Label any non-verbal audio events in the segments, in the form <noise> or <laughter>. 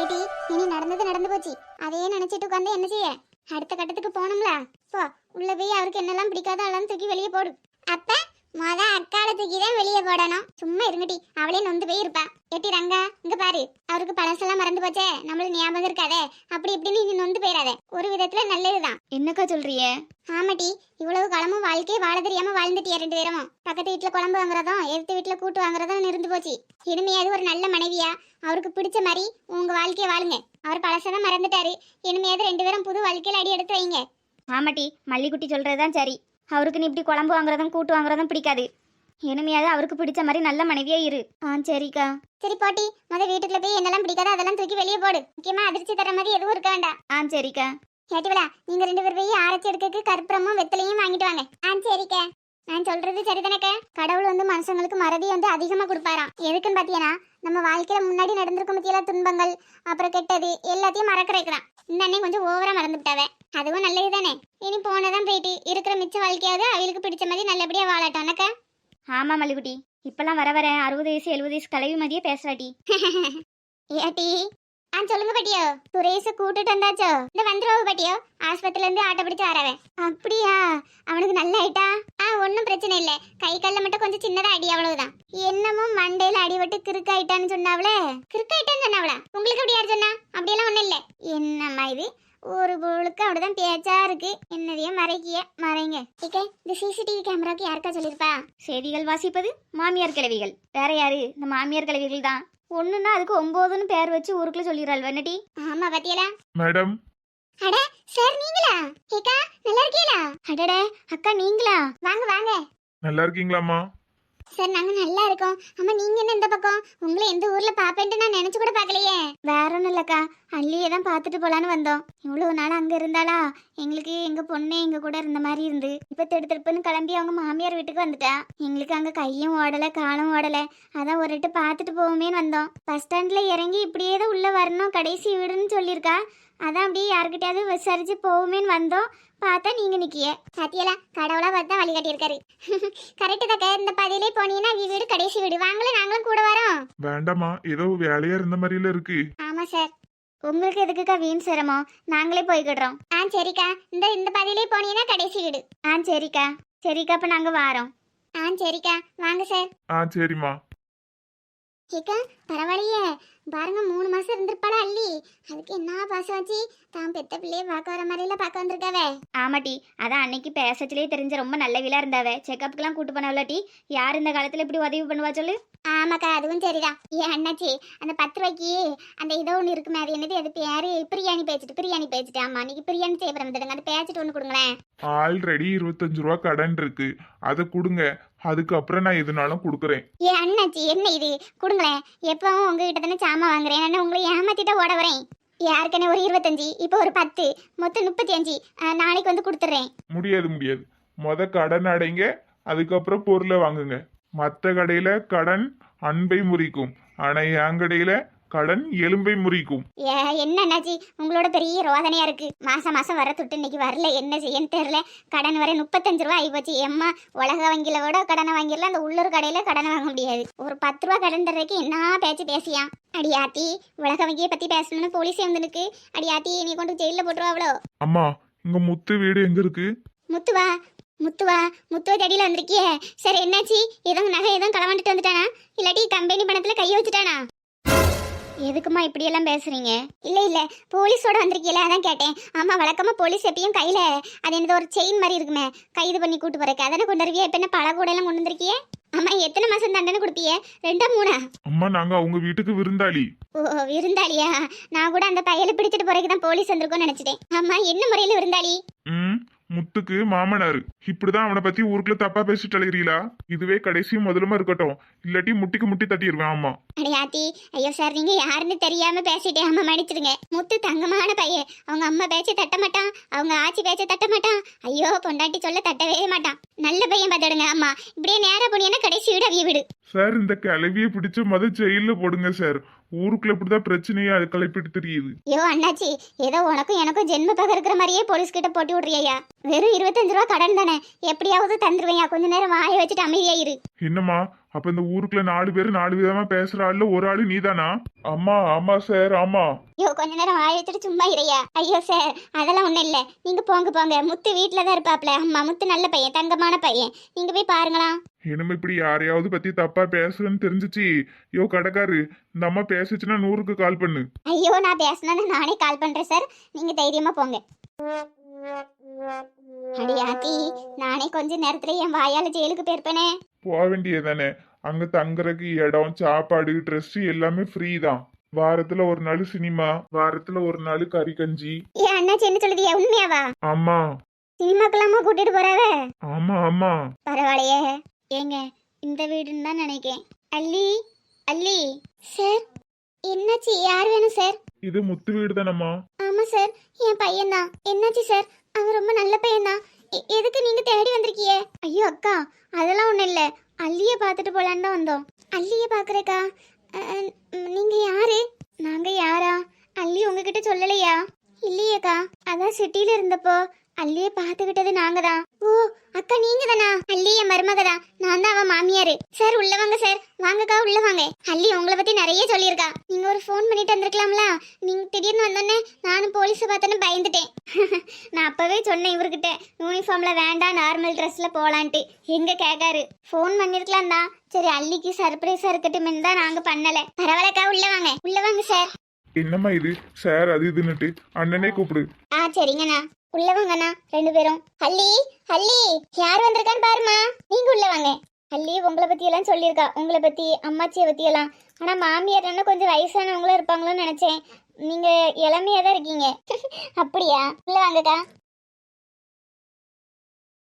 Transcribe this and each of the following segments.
ஏடி இனி நடந்தது நடந்து போச்சு. அதையே நினைச்சிட்டு உட்காந்து என்ன செய்ய? அடுத்த கட்டத்துக்கு போனோம்ல. போ உள்ள போய் அவருக்கு என்னெல்லாம் பிடிக்காதோ அதெல்லாம் தூக்கி வெளியே போடு. அப்ப மொத அக்கால தூக்கி தான் வெளியே போடணும். சும்மா இருங்கடி அவளே நொந்து போய் இருப்பா ஏட்டி ரங்கா இங்க பாரு. அவருக்கு பழசெல்லாம் மறந்து போச்சே. நம்மளுக்கு ஞாபகம் இருக்காதே. அப்படி இப்படின்னு நீ நொந்து போயிடாத ஒரு விதத்துல நல்லதுதான். என்னக்கா சொல்றிய ஆமாட்டி இவ்வளவு காலமும் வாழ்க்கையை வாழ தெரியாம வாழ்ந்துட்டியா ரெண்டு பேரும்? பக்கத்து வீட்டுல குழம்பு வாங்குறதும் எடுத்து வீட்டுல கூட்டு வாங்குறதும் இருந்து போச்சு. இனிமையாவது ஒரு நல்ல மனைவியா? அவருக்கு பிடிச்ச மாதிரி உங்க வாழ்க்கையை வாழுங்க. அவர் பழசதான் மறந்துட்டாரு. இனிமையாவது ரெண்டு பேரும் புது வாழ்க்கையில அடி எடுத்து வைங்க. ஆமாட்டி மல்லிக்குட்டி சொல்றதுதான் சரி. அவருக்கு நீ இப்படி குழம்பு வாங்குறதும் கூட்டு வாங்குறதும் பிடிக்காது. இனிமையாவது அவருக்கு பிடிச்ச மாதிரி நல்ல மனைவியா இரு. ஆ சரிக்கா. சரி போட்டி முத வீட்டுக்குள்ள போய் என்னெல்லாம் பிடிக்காதோ அதெல்லாம் தூக்கி வெளியே போடு. முக்கியமா அதிர்ச்சி தர மாதிரி எதுவும் இருக்க வேண்டாம். ஆ சரிக்கா. கேட்டுவிடா நீங்க ரெண்டு பேர் போய் ஆரச்சி எடுக்கக்கு கற்பூரமும் வெத்தலையும் வாங்கிட்டு வாங்க. ஆ சரிக்க. நான் சொல்றது சரிதானக்க? கடவுள் வந்து மனுஷங்களுக்கு மறதி வந்து அதிகமா கொடுப்பாராம். எதுக்குன்னு பாத்தீங்கன்னா நம்ம வாழ்க்கையில முன்னாடி நடந்திருக்கும் பத்தியெல்லாம் துன்பங்கள் அப்புறம் கெட்டது எல்லாத்தையும் மறக்க வைக்கிறான். இந்த அண்ணன் கொஞ்சம் ஓவரா மறந்துவிட்டாவே. அதுவும் நல்லது தானே இனி போனதான் போயிட்டு இருக்கிற மிச்ச வாழ்க்கையாவது அவளுக்கு பிடிச்ச மாதிரி நல்லபடியா வாழட்டும். அனக்கா ஆமா மல்லிக்குட்டி இப்பெல்லாம் வர வர அறுபது வயசு எழுபது வயசு கலவி மதியே பேசுறாட்டி. <laughs> ஏட்டி ஆ சொல்லுங்க பாட்டியோ. சுரேஷ கூட்டிட்டு வந்தாச்சோ? இந்த வந்துருவா பாட்டியோ? ஆஸ்பத்திரில இருந்து ஆட்டோ பிடிச்சு வரவன். அப்படியா? அவனுக்கு நல்ல ஆயிட்டா ஆ ஒன்றும் பிரச்சனை இல்லை. கை கல்ல மட்டும் கொஞ்சம் சின்னதா அடி அவ்வளவுதான். என்னமோ மண்டையில அடிபட்டு கிறுக்காயிட்டான்னு சொன்னாவளே. கிறுக்காயிட்டான்னு சொன்னாவளா? உங்களுக்கு எப்படி யார் சொன்னா? அப்படியெல்லாம் ஒண்ணும் இல்லை. என்னம்மா இது? ஒரு பொருளுக்கு அப்படிதான் பேச்சா இருக்கு. என்னதையும் மறைக்கிய மறைங்க. இக்கே இந்த சிசிடிவி கேமராக்கு யாருக்கா சொல்லியிருப்பா? செய்திகள் வாசிப்பது மாமியார் கிழவிகள். வேற யாரு? இந்த மாமியார் கிழவிகள் தான் ஒண்ணுன்னா அதுக்கு ஒன்பதுன்னு பேர் வச்சு ஊருக்குள்ள சொல்லிடுறாள் வெண்ணட்டி. ஆமா பாத்தியலா? மேடம். அட சார் நீங்களா? ஏக்கா நல்லா இருக்கீங்களா? அடட அக்கா நீங்களா? வாங்க வாங்க. நல்லா இருக்கீங்களாம்மா? சார் நாங்க நல்லா இருக்கோம். அம்மா நீங்க என்ன இந்த பக்கம்? உங்களை எந்த ஊர்ல பாப்பேன்ட்டு நான் நினைச்சு கூட பார்க்கலையே. வேற ஒன்றும் இல்லக்கா. அள்ளியே தான் பார்த்துட்டு போலான்னு வந்தோம். இவ்வளவு நாள் அங்க இருந்தாளா? எங்களுக்கு எங்க பொண்ணு எங்க கூட இருந்த மாதிரி இருந்து. இப்ப திடுத்திருப்புன்னு கிளம்பி அவங்க மாமியார் வீட்டுக்கு வந்துட்டா. எங்களுக்கு அங்க கையும் ஓடல காலும் ஓடல. அதான் ஒரு எட்டு பார்த்துட்டு போவோமேன்னு வந்தோம். பஸ் ஸ்டாண்ட்ல இறங்கி இப்படியே தான் உள்ள வரணும் கடைசி வீடுன்னு சொல்லியிருக்கா. அதான் அப்படியே யாருக்கிட்டயாவது விசாரிச்சு போவோமேன்னு வந்தோம். பார்த்தா நீங்க நிக்கிய. சத்தியலா கடவுளா பார்த்தா வழி காட்டியிருக்காரு. <laughs> கரெக்டு தக்க. இந்த பதிலே போனீங்கன்னா வீடு கடைசி வீடு. வாங்கல நாங்களும் கூட வரோம். வேண்டாம்மா. ஏதோ வேலையா இருந்த மாதிரில இருக்கு. ஆமா சார் உங்களுக்கு எதுக்குக்கா வீண் சிரமம்? நாங்களே போய்க்கிடுறோம். ஆ சரிக்கா. இந்த இந்த பதிலே போனீங்கன்னா கடைசி வீடு. ஆ சரிக்கா. சரிக்கா அப்ப நாங்க வாரோம். ஆ சரிக்கா. வாங்க சார் ஆ சரிம்மா. ஏக்கா பரவாயில்லையே. பாருங்க மூணு மாசம் இருந்திருப்பாளா அள்ளி. அதுக்கு என்ன பாசம் வச்சு தான் பெத்த பிள்ளைய பார்க்க வர மாதிரில பார்க்க வந்திருக்காவே. ஆமாட்டி அதான் அன்னைக்கு பேசச்சிலே தெரிஞ்ச ரொம்ப நல்ல வீலா இருந்தாவ. செக்கப்புக்கெல்லாம் கூட்டு போனவளாட்டி யார் இந்த காலத்துல இப்படி உதவி பண்ணுவா சொல்லு? ஆமாக்கா அதுவும் சரிதான். ஏன் அண்ணாச்சி அந்த பத்து ரூபாய்க்கு அந்த இதோ ஒன்று இருக்குமே அது என்னது? அது பேரு பிரியாணி பேச்சுட்டு பிரியாணி பேச்சுட்டு ஆமா நீங்க பிரியாணி செய்ய பிறந்துடுங்க அந்த பேச்சுட்டு ஒன்று கொடுங்களேன். ஆல்ரெடி இருபத்தஞ்சு ரூபா கடன் இருக்கு. அதை கொடுங்க. அதுக்கப்புறம் நான் எதுனாலும் கொடுக்குறேன். ஏன் அண்ணாச்சி என்ன இது? கொடுங்களேன். எப்பவும் உங்ககிட்ட தானே சாமான் வாங்குறேன். நான் உங்களை ஏமாத்திட்ட ஓட வரேன். யாருக்குன்னு ஒரு இருபத்தஞ்சு இப்போ ஒரு பத்து மொத்தம் முப்பத்தி அஞ்சு நாளைக்கு வந்து கொடுத்துட்றேன் முடியாது முடியாது. முத கடன் அடைங்க. அதுக்கப்புறம் பொருளை வாங்குங்க. மற்ற கடையில கடன் அன்பை முறிக்கும். ஆனா என் கடையில கடன் எலும்பை முறிக்கும். என்ன அண்ணாச்சி? உங்களோட பெரிய ரோதனையா இருக்கு. மாசம் மாசம் வர துட்டு இன்னைக்கு வரல. என்ன செய்யன்னு தெரியல. கடன் வர முப்பத்தஞ்சு ரூபா ஆகிப்போச்சு எம்மா உலக வங்கியில விட கடனை வாங்கிடலாம். அந்த உள்ளூர் கடையில கடனை வாங்க முடியாது. ஒரு பத்து ரூபா கடன் தர்றதுக்கு என்ன பேச்சு பேசியா அடியாத்தி உலக வங்கியை பத்தி பேசணும்னு போலீஸ் வந்துருக்கு அடியாத்தி நீ கொண்டு ஜெயில போட்டுருவாவளோ அம்மா இங்க முத்து வீடு எங்க இருக்கு? முத்துவா முத்துவா முத்துவ தடியில வந்திருக்கியே. சரி என்னாச்சு? எதுவும் நகை எதுவும் களவாண்டுட்டு வந்துட்டானா? இல்லாட்டி கம்பெனி பணத்துல கைய வச்சுட்டானா? எதுக்குமா இப்படியெல்லாம் பேசுறீங்க? இல்ல இல்ல போலீஸோட வந்திருக்கீல அதான் கேட்டேன். ஆமா வழக்கமா போலீஸ் எப்பயும் கையில அது என்னது ஒரு செயின் மாதிரி இருக்குமே கைது பண்ணி கூட்டு போறக்கு அதானே கொண்டு வருவியே இப்ப என்ன பழ கூட எல்லாம் கொண்டு வந்திருக்கியே? ஆமா எத்தனை மாசம் தண்டனை கொடுப்பியே? ரெண்டா மூணா? அம்மா நாங்க அவங்க வீட்டுக்கு விருந்தாளி. ஓ விருந்தாளியா? நான் கூட அந்த பையலை பிடிச்சிட்டு போறதுக்கு தான் போலீஸ் வந்திருக்கோம்னு நினைச்சிட்டேன். ஆமா என்ன முறையில விருந்தாளி? ம் முத்துக்கு மாமனார். இப்படிதான் அவனை பத்தி ஊருக்குள்ள தப்பா பேசிட்டு அழுகிறீங்களா இதுவே கடைசி முதலுமா இருக்கட்டும். இல்லாட்டி முட்டிக்கு முட்டி தட்டிடுவேன் ஆமா. அடியாத்தி ஐயோ சார் நீங்க யாருன்னு தெரியாம பேசிட்டேன் அம்மா மன்னிச்சிடுங்க முத்து தங்கமான பையன். அவங்க அம்மா பேச்ச தட்ட மாட்டான். அவங்க ஆச்சி பேச்ச தட்ட மாட்டான். ஐயோ பொண்டாட்டி சொல்ல தட்டவே மாட்டான். நல்ல பையன் பார்த்துடுங்க அம்மா. இப்படியே நேரா போனீங்கன்னா கடைசி வீடு அவிய வீடு. சார் இந்த கிளவியை பிடிச்ச முத ஜெயில போடுங்க சார் ஊருக்குள்ள இப்படிதான் பிரச்சனையா அது கிளப்பிட்டு தெரியுது. ஐயோ அண்ணாச்சி ஏதோ உனக்கும் எனக்கும் ஜென்ம பகை இருக்கிற மாதிரியே போலீஸ் கிட்ட போட்டு விடுறியா வெறும் இருபத்தஞ்சு ரூபா கடன் தானே. எப்படியாவது தந்துருவையா கொஞ்ச நேரம் வாய வச்சுட்டு அமைதியா இரு என்னம்மா அப்ப இந்த ஊருக்குள்ள நாலு பேர் நாலு விதமா பேசுற ஆள்ல ஒரு ஆளு நீதானா? அம்மா ஆமா சார் ஆமா ஐயோ கொஞ்ச நேரம் வாய வச்சுட்டு சும்மா இறையா ஐயோ சார் அதெல்லாம் ஒண்ணும் இல்ல. நீங்க போங்க போங்க. முத்து வீட்ல தான் இருப்பாப்ல. அம்மா முத்து நல்ல பையன் தங்கமான பையன். நீங்க போய் பாருங்களா இனிமே இப்படி யாரையாவது பத்தி தப்பா பேசுறேன்னு தெரிஞ்சுச்சு. யோ கடைக்காரு இந்த அம்மா பேசுச்சுன்னா நூறுக்கு கால் பண்ணு. ஐயோ நான் பேசணும்னு நானே கால் பண்றேன் சார். நீங்க தைரியமா போங்க. அடி ஆத்தி நானே கொஞ்ச நேரத்துல என் வாயால ஜெயிலுக்கு போயிருப்பேனே. போக வேண்டியதானே அங்க தங்குறதுக்கு இடம் சாப்பாடு ட்ரெஸ் எல்லாமே ஃப்ரீ தான். வாரத்துல ஒரு நாள் சினிமா வாரத்துல ஒரு நாள் கறி கஞ்சி. ஏன் அண்ணாச்சி என்ன சொல்லுதியா உண்மையாவா? ஆமா. சினிமாக்கெல்லாமா கூட்டிட்டு போறாவ? ஆமா ஆமா. பரவாயில்லையே. ஏங்க இந்த வீடுன்னு தான் நினைக்கேன். அல்லி அல்லி சார் என்னாச்சு யார் வேணும் சார்? இது முத்து வீடு தானம்மா ஆமா சார் என் பையன் தான் என்னாச்சு சார்? அவன் ரொம்ப நல்ல பையன் தான் எதுக்கு நீங்க தேடி வந்திருக்கியே? ஐயோ அக்கா அதெல்லாம் ஒண்ணும் இல்ல. அல்லிய பார்த்துட்டு போலான்னு தான் வந்தோம். அல்லிய பாக்குறக்கா நீங்க யாரு? நாங்க யாரா? அல்லி உங்ககிட்ட சொல்லலையா? இல்லையேக்கா. அதான் சிட்டில இருந்தப்போ அல்லிய பாத்துக்கிட்டது நாங்க தான் ஓ அக்கா நீங்க தானா அல்லி என் மருமக தான் நான் தான் அவன் மாமியாரு. சார் உள்ள வாங்க சார். வாங்கக்கா உள்ள வாங்க. அல்லி உங்களை பத்தி நிறைய சொல்லியிருக்கா. நீங்க ஒரு ஃபோன் பண்ணிட்டு வந்திருக்கலாம்ல? நீங்க திடீர்னு வந்தோடனே நானும் போலீஸை பார்த்தோன்னே பயந்துட்டேன். <laughs> நான் அப்பவே சொன்னேன் இவர்கிட்ட யூனிஃபார்ம்ல வேண்டாம் நார்மல் ட்ரெஸ்ல போலான்ட்டு. எங்க கேக்காரு. ஃபோன் பண்ணிருக்கலாம் தான் சரி அல்லிக்கு சர்ப்ரைஸா இருக்கட்டுமே தான் நாங்க பண்ணல. பரவாயில்லக்கா உள்ள வாங்க. உள்ள வாங்க சார். என்னம்மா இது? சார் அது இதுன்னுட்டு அண்ணனே கூப்பிடு. ஆ சரிங்கண்ணா. உள்ள வாங்கண்ணா ரெண்டு பேரும். ஹல்லி ஹல்லி யார் வந்திருக்கான்னு பாருமா நீங்க உள்ள வாங்க. ஹல்லி உங்களை பத்தி எல்லாம் சொல்லியிருக்கா. உங்களை பத்தி அம்மாச்சியை பத்தி எல்லாம். ஆனா மாமியார் என்ன கொஞ்சம் வயசானவங்களும் இருப்பாங்களோன்னு நினைச்சேன். நீங்க இளமையா தான் இருக்கீங்க. <laughs> அப்படியா? உள்ள வாங்கக்கா.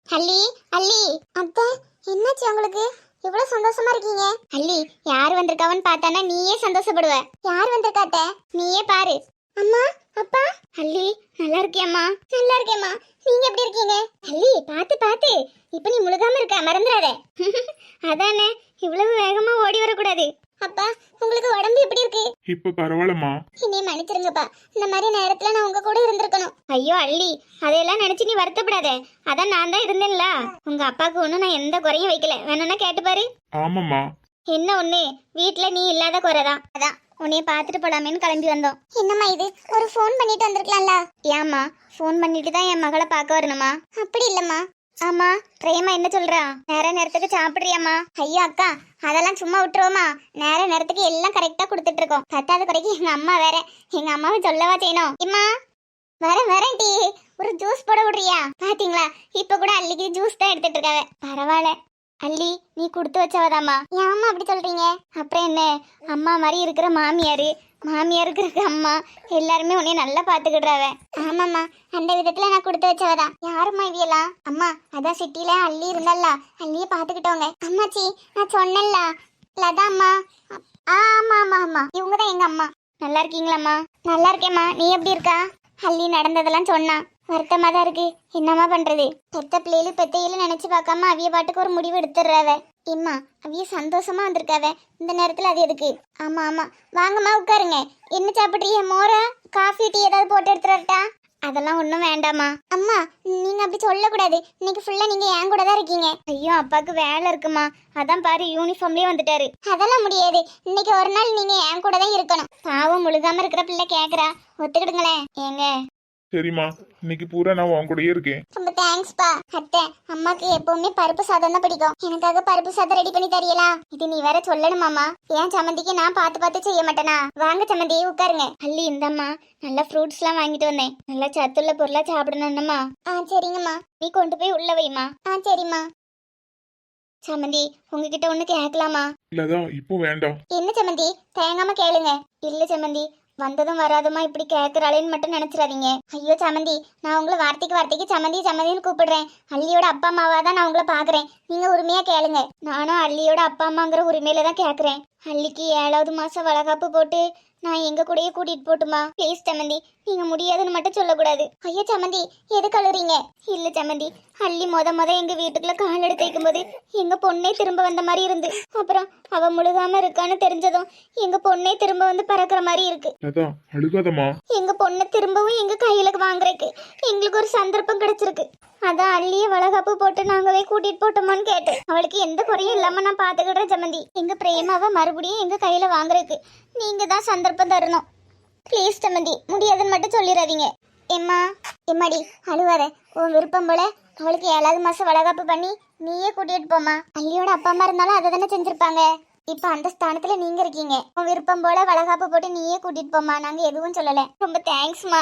ஹல்லி ஹல்லி அத்தை என்னாச்சு உங்களுக்கு? இவ்வளவு சந்தோஷமா இருக்கீங்க. அல்லி யார் வந்திருக்காவன்னு பார்த்தானா நீயே சந்தோஷப்படுவ. யார் வந்திருக்காத்த நீயே பாரு. அம்மா அப்பா. அல்லி நல்லா இருக்கியம்மா. நல்லா இருக்கேம்மா. நீங்க எப்படி இருக்கீங்க? அல்லி பாத்து பாத்து இப்ப நீ முழுகாம இருக்க மறந்துடாத. <laughs> அதானே இவ்வளவு வேகமா ஓடி வரக்கூடாது. அப்பா உங்களுக்கு உடம்பு எப்படி இருக்கு? இப்ப பரவாயில்லம்மா. என்னைய மன்னிச்சிருங்கப்பா. இந்த மாதிரி நேரத்துல நான் உங்க கூட இருந்திருக்கணும். ஐயோ அள்ளி அதையெல்லாம் நினைச்சு நீ வருத்தப்படாத. அதான் நான் தான் இருந்தேன்ல. உங்க அப்பாவுக்கு ஒண்ணும் நான் எந்த குறையும் வைக்கல. வேணும்னா கேட்டு பாரு. ஆமாம்மா. என்ன ஒண்ணு? வீட்ல நீ இல்லாத குறைதான் அதான். உன்னைய பார்த்துட்டு போலாமேன்னு கிளம்பி வந்தோம். என்னம்மா இது? ஒரு ஃபோன் பண்ணிட்டு வந்திருக்கலாம்ல? ஏம்மா ஃபோன் பண்ணிட்டு தான் என் மகளை பார்க்க வரணுமா? அப்படி இல்லம்மா. ஆமா பிரேமா என்ன சொல்றா? நேர நேரத்துக்கு சாப்பிடுறியாம்மா? ஐயோ அக்கா அதெல்லாம் சும்மா விட்டுருவோமா நேர நேரத்துக்கு எல்லாம் கரெக்டா கொடுத்துட்டு இருக்கோம். பத்தாவது குறைக்கு எங்க அம்மா வேற. எங்க அம்மாவை சொல்லவா செய்யணும்? இம்மா வரேன் வரேன் டி. ஒரு ஜூஸ் போட விடுறியா? பாத்தீங்களா? இப்ப கூட அள்ளிக்கு ஜூஸ் தான் எடுத்துட்டு இருக்காவ. பரவாயில்ல. அள்ளி நீ கொடுத்து வச்சவதாம்மா. அம்மா அப்படி சொல்றீங்க? அப்புறம் என்ன? அம்மா மாதிரி இருக்கிற மாமியார். மாமியார் இருக்கிற அம்மா. எல்லாருமே உன்னை நல்லா பாத்துக்கிடுறாவ ஆமாம்மா. அந்த விதத்துல நான் கொடுத்து வச்சவதான் யாரும்மா இவியலாம் அம்மா அதான் சிட்டில அள்ளி இருந்தால அள்ளிய பாத்துக்கிட்டோங்க அம்மாச்சி நான் சொன்னேன்ல. லதா அம்மா ஆ, ஆமா ஆமா ஆமா. இவங்க தான் எங்க அம்மா. நல்லா இருக்கீங்களாம்மா? நல்லா இருக்கேம்மா. நீ எப்படி இருக்கா? அள்ளி நடந்ததெல்லாம் சொன்னா. வருத்தமா தான் இருக்கு. என்னம்மா பண்றது? பெத்த பிள்ளைகளு பெத்தையில நினைச்சு பார்க்காம அவிய பாட்டுக்கு ஒரு முடிவு எடுத்துடுறாவ. இம்மா அவிய சந்தோஷமா வந்திருக்காவ. இந்த நேரத்துல அது எதுக்கு? ஆமா ஆமா. வாங்கம்மா உட்காருங்க. என்ன சாப்பிட்றீங்க மோரா? காஃபி டீ ஏதாவது போட்டு எடுத்துறட்டா அதெல்லாம் ஒன்றும் வேண்டாம்மா. அம்மா நீங்க அப்படி சொல்லக்கூடாது. இன்னைக்கு ஃபுல்லா நீங்க என் கூட தான் இருக்கீங்க. ஐயோ அப்பாவுக்கு வேலை இருக்குமா? அதான் பாரு யூனிஃபார்ம்லயே வந்துட்டாரு. அதெல்லாம் முடியாது. இன்னைக்கு ஒரு நாள் நீங்க என் கூட தான் இருக்கணும். பாவம் முழுகாமல் இருக்கிற பிள்ளை கேக்குறா. ஒத்துக்கிடுங்களேன். ஏங்க? சரிம்மா. இன்னைக்கு பூரா நான் உன் கூடயே இருக்கேன். ரொம்ப தேங்க்ஸ்ப்பா அத்தை அம்மாக்கு எப்பவுமே பருப்பு சாதம் தான் பிடிக்கும். எனக்காக பருப்பு சாதம் ரெடி பண்ணி தரீங்களா இது நீ வேற சொல்லணுமாமா ஏன் சம்மந்திக்கு நான் பார்த்து பார்த்து செய்ய மாட்டேனா? வாங்க சம்மந்தி உட்காருங்க. அள்ளி இந்தம்மா. நல்ல ஃப்ரூட்ஸ்லாம் வாங்கிட்டு வந்தேன். நல்லா சத்துள்ள பொருளா சாப்பிடணும்மா ஆ சரிங்கம்மா. நீ கொண்டு போய் உள்ள வைமா ஆ சரிம்மா. சம்மந்தி உங்ககிட்ட ஒண்ணு கேட்கலாமா இல்லதான் இப்போ வேண்டாம். என்ன சம்மந்தி? தயங்காம கேளுங்க. இல்ல சம்மந்தி வந்ததும் வராதுமா இப்படி கேட்கறாளேன்னு மட்டும் நினைச்சிடாதீங்க. ஐயோ சமந்தி நான் உங்களை வார்த்தைக்கு வார்த்தைக்கு சமந்தி சமந்தின்னு கூப்பிடுறேன். அள்ளியோட அப்பா அம்மாவா தான் நான் உங்களை பாக்குறேன். நீங்க உரிமையா கேளுங்க. நானும் அள்ளியோட அப்பா அம்மாங்கிற உரிமையில தான் கேக்குறேன். அள்ளிக்கு ஏழாவது மாசம் வளகாப்பு போட்டு நான் எங்க கூடயே கூட்டிட்டு போட்டுமா? ப்ளீஸ் சம்மந்தி நீங்க முடியாதுன்னு மட்டும் சொல்லக்கூடாது. ஐயோ சம்மந்தி எது கழுறீங்க இல்ல சம்மந்தி அள்ளி மொத மொத எங்க வீட்டுக்குள்ள கால் எடுத்து வைக்கும்போது எங்க பொண்ணே திரும்ப வந்த மாதிரி இருந்து. அப்புறம் அவ முழுகாம இருக்கான்னு தெரிஞ்சதும் எங்க பொண்ணே திரும்ப வந்து பறக்கிற மாதிரி இருக்கு. அழுகாதம்மா. எங்க பொண்ணை திரும்பவும் எங்க கையில வாங்குறதுக்கு எங்களுக்கு ஒரு சந்தர்ப்பம் கிடைச்சிருக்கு. அதான் அள்ளிய வளகாப்பு போட்டு நாங்களே கூட்டிட்டு போட்டோமான்னு கேட்டேன். அவளுக்கு எந்த குறையும் இல்லாம நான் பாத்துக்கிடுறேன் சம்மந்தி எங்க பிரேமாவை மறுபடியும் எங்க கையில வாங்குறதுக்கு. நீங்க தான் சந்தர்ப்பம் தரணும். ப்ளீஸ் சம்மந்தி முடியாதுன்னு மட்டும் சொல்லிடாதீங்க எம்மா எம்மாடி அழுவாத. உன் விருப்பம் போல அவளுக்கு ஏழாவது மாசம் வளகாப்பு பண்ணி நீயே கூட்டிட்டு போமா அல்லியோட அப்பா அம்மா இருந்தாலும் அதை தானே செஞ்சிருப்பாங்க. இப்ப அந்த ஸ்தானத்துல நீங்க இருக்கீங்க. உன் விருப்பம் போல வளகாப்பு போட்டு நீயே கூட்டிட்டு போமா நாங்க எதுவும் சொல்லல. ரொம்ப தேங்க்ஸ்மா